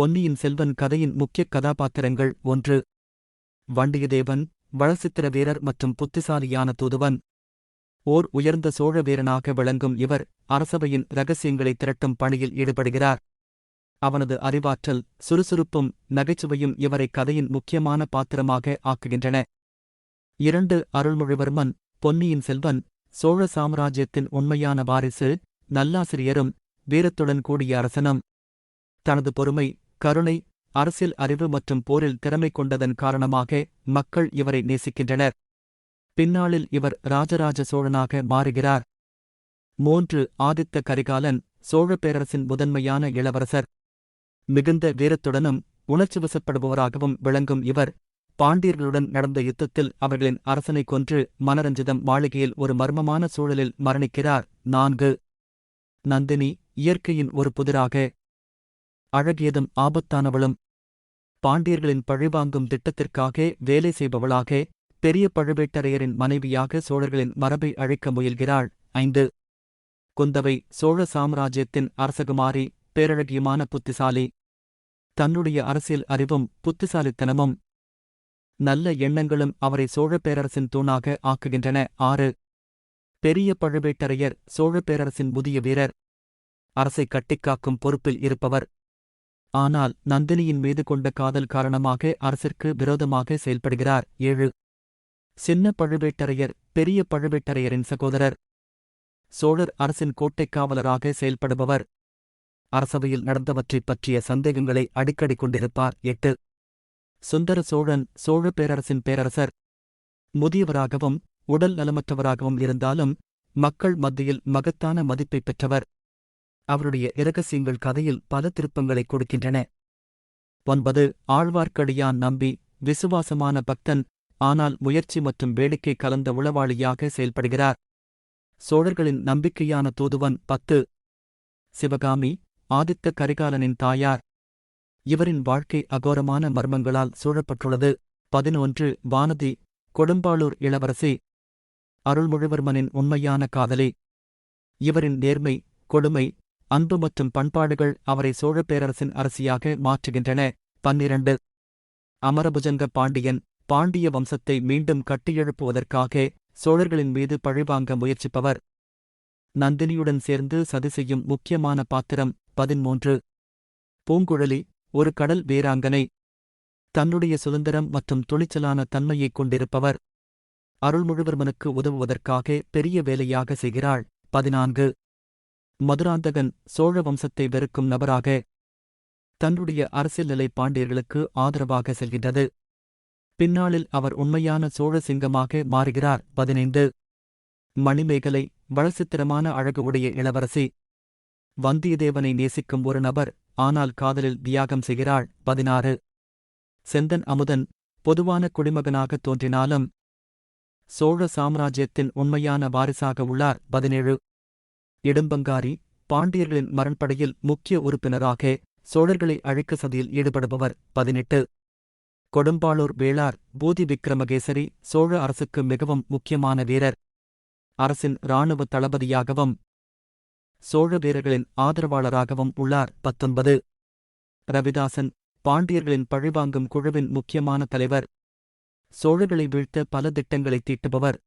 பொன்னியின் செல்வன் கதையின் முக்கிய கதாபாத்திரங்கள் ஒன்று. வண்டியதேவன் வளசித்திர வீரர் மற்றும் புத்திசாலியான தூதுவன். ஓர் உயர்ந்த சோழ வீரனாக விளங்கும் இவர் அரசவையின் ரகசியங்களை திரட்டும் பணியில் ஈடுபடுகிறார். அவனது அறிவாற்றல் சுறுசுறுப்பும் நகைச்சுவையும் இவரை கதையின் முக்கியமான பாத்திரமாக ஆக்குகின்றன. இரண்டு அருள்மொழிவர்மன் பொன்னியின் செல்வன் சோழ சாம்ராஜ்யத்தின் உண்மையான வாரிசு நல்லாசிரியரும் வீரத்துடன் கூடிய அரசனும். தனது பொறுமை கருணை அரசியல் அறிவு மற்றும் போரில் திறமை கொண்டதன் காரணமாக மக்கள் இவரை நேசிக்கின்றனர். பின்னாளில் இவர் ராஜராஜ சோழனாக மாறுகிறார். மூன்று ஆதித்த கரிகாலன் சோழ பேரரசின் முதன்மையான இளவரசர். மிகுந்த வீரத்துடனும் உணர்ச்சிவசப்படுபவராகவும் விளங்கும் இவர் பாண்டியர்களுடன் நடந்த யுத்தத்தில் அவர்களின் அரசனை கொன்று மனரஞ்சிதம் மாளிகையில் ஒரு மர்மமான சூழலில் மரணிக்கிறார். நான்கு நந்தினி இயற்கையின் ஒரு புதிராக அழகியதும் ஆபத்தானவளும். பாண்டியர்களின் பழிவாங்கும் திட்டத்திற்காக வேலை செய்பவளாக பெரிய பழுவேட்டரையரின் மனைவியாக சோழர்களின் மரபை அழைக்க முயல்கிறாள். ஐந்து. குந்தவை சோழ சாம்ராஜ்யத்தின் அரசகுமாரி பேரழகியுமான புத்திசாலி. தன்னுடைய அரசியல் அறிவும் புத்திசாலித்தனமும் நல்ல எண்ணங்களும் அவரை சோழ பேரரசின் தூணாக ஆக்குகின்றன. ஆறு. பெரிய பழுவேட்டரையர் சோழ பேரரசின் முதிய வீரர். அரசை கட்டிக்காக்கும் பொறுப்பில் இருப்பவர். ஆனால் நந்தினியின் மீது கொண்ட காதல் காரணமாக அரசிற்கு விரோதமாக செயல்படுகிறார். ஏழு. சின்ன பழுவேட்டரையர் பெரிய பழுவேட்டரையரின் சகோதரர். சோழர் அரசின் கோட்டைக் காவலராக செயல்படுபவர். அரசவையில் நடந்தவற்றைப் பற்றிய சந்தேகங்களை அடிக்கடி கொண்டிருப்பார். எட்டு. சுந்தர சோழன் சோழ பேரரசின் பேரரசர். முதியவராகவும் உடல் நலமற்றவராகவும் இருந்தாலும் மக்கள் மத்தியில் மகத்தான மதிப்பைப் பெற்றவர். அவருடைய இரகசியங்கள் கதையில் பல திருப்பங்களை கொடுக்கின்றன. ஒன்பது ஆழ்வார்க்கடியான் நம்பி விசுவாசமான பக்தன் ஆனால் முயற்சி மற்றும் வேடிக்கை கலந்த உளவாளியாக செயல்படுகிறார். சோழர்களின் நம்பிக்கையான தூதுவன் பத்து. சிவகாமி ஆதித்த கரிகாலனின் தாயார். இவரின் வாழ்க்கை அகோரமான மர்மங்களால் சூழப்பட்டுள்ளது. பதினொன்று வானதி கொடும்பாளூர் இளவரசி. அருள்மொழிவர்மனின் உண்மையான காதலி. இவரின் நேர்மை கொடுமை அன்பு மற்றும் பண்பாடுகள் அவரை சோழ பேரரசின் அரசியாக மாற்றுகின்றன. பன்னிரண்டு. அமரபுஜங்க பாண்டியன் பாண்டிய வம்சத்தை மீண்டும் கட்டியெழுப்புவதற்காக சோழர்களின் மீது பழிவாங்க முயற்சிப்பவர். நந்தினியுடன் சேர்ந்து சதி செய்யும் முக்கியமான பாத்திரம் பதிமூன்று பூங்குழலி ஒரு கடல் வீராங்கனை. தன்னுடைய சுதந்திரம் மற்றும் துணிச்சலான தன்மையைக் கொண்டிருப்பவர். அருள்மொழிவர்மனுக்கு உதவுவதற்காக பெரிய வேலையாக செய்கிறாள். பதினான்கு. மதுராந்தகன் சோழ வம்சத்தை வெறுக்கும் நபராக தன்னுடைய அரசியல் நிலை பாண்டியர்களுக்கு ஆதரவாக செல்கின்றது. பின்னாளில் அவர் உண்மையான சோழ சிங்கமாக மாறுகிறார். பதினைந்து. மணிமேகலை வளசித்திரமான அழகு உடைய இளவரசி. வந்தியத்தேவனை நேசிக்கும் ஒரு நபர் ஆனால் காதலில் தியாகம் செய்கிறாள். பதினாறு. செந்தன் அமுதன் பொதுவான குடிமகனாக தோன்றினாலும் சோழ சாம்ராஜ்யத்தின் உண்மையான வாரிசாக உள்ளார். பதினேழு. இடும்பங்காரி பாண்டியர்களின் மரண்படையில் முக்கிய உறுப்பினராக சோழர்களை அழைக்க சதியில் ஈடுபடுபவர். பதினெட்டு. கொடும்பாளூர் வேளார் பூதி விக்ரமகேசரி சோழ அரசுக்கு மிகவும் முக்கியமான வீரர். அரசின் இராணுவ தளபதியாகவும் சோழ வீரர்களின் ஆதரவாளராகவும் உள்ளார். பத்தொன்பது. ரவிதாசன் பாண்டியர்களின் பழிவாங்கும் குழுவின் முக்கியமான தலைவர். சோழர்களை வீழ்த்த பல திட்டங்களை தீட்டுபவர்.